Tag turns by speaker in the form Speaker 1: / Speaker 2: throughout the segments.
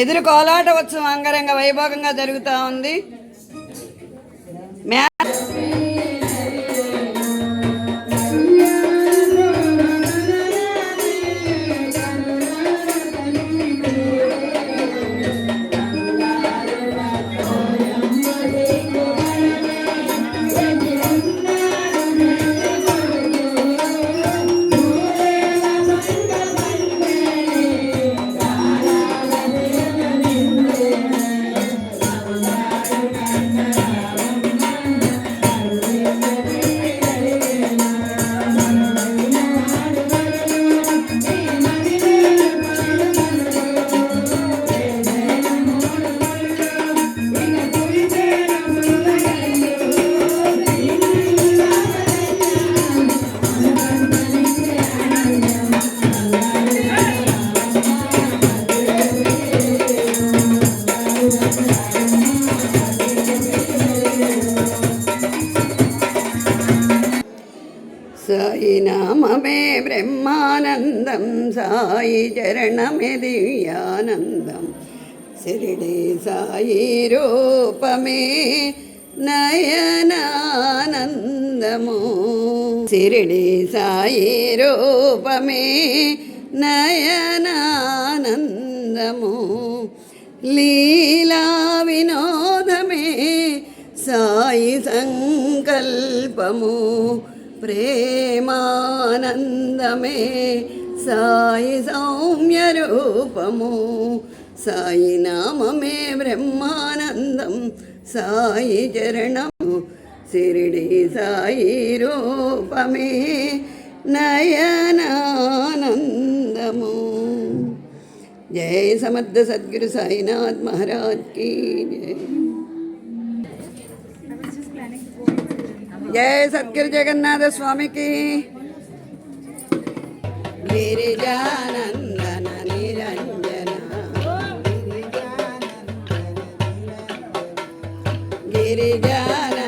Speaker 1: ఎదురు కోలాట ఉత్సవం అంగరంగ వైభోగంగా జరుగుతూ ఉంది. సాయి నామమే బ్రహ్మానందం సాయి చరణమే దివ్యానందం. శిరిడి సాయి రూపమే నయనానందము. శిరిడి సాయి రూపమే నయనానందము. లీలా వినోదమే సాయి సంకల్పము. ప్రేమానందమే. సాయి సౌమ్య రూపము. సాయి నామమే బ్రహ్మానందం. సాయి చరణము సిరిడి సాయి రూపమే. నయనానందము. జయ సమర్థ సద్గురు సాయినాథ్ మహారాజ్ జయ जय सदगिर जगन्नाथ स्वामी की। गिरिजानंदन निरंजन। गिरिजानंदन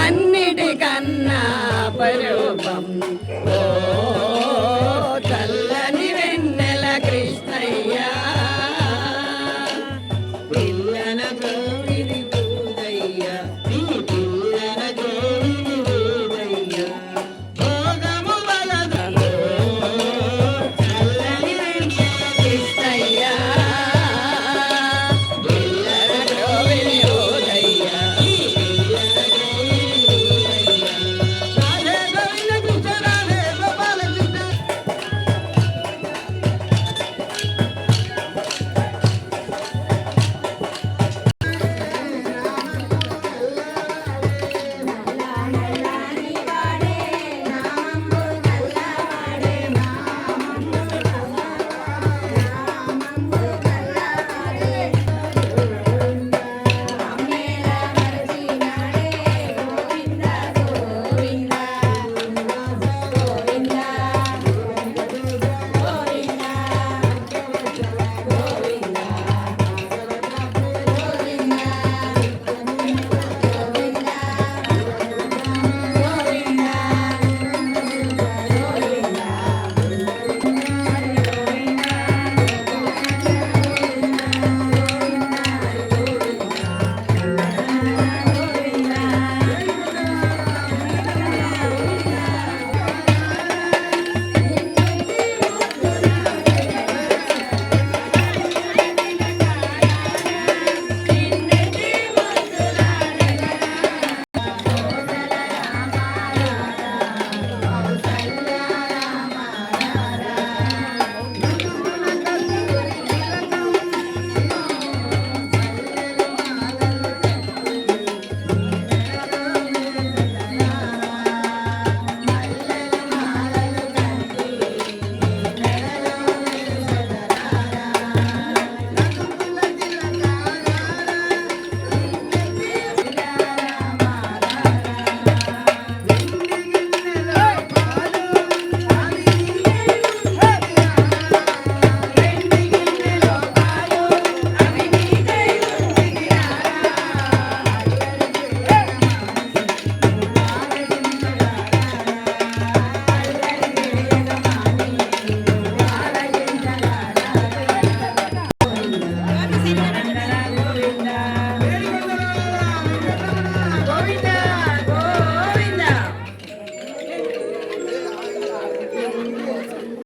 Speaker 1: అన్నిటికన్నా పరూపం.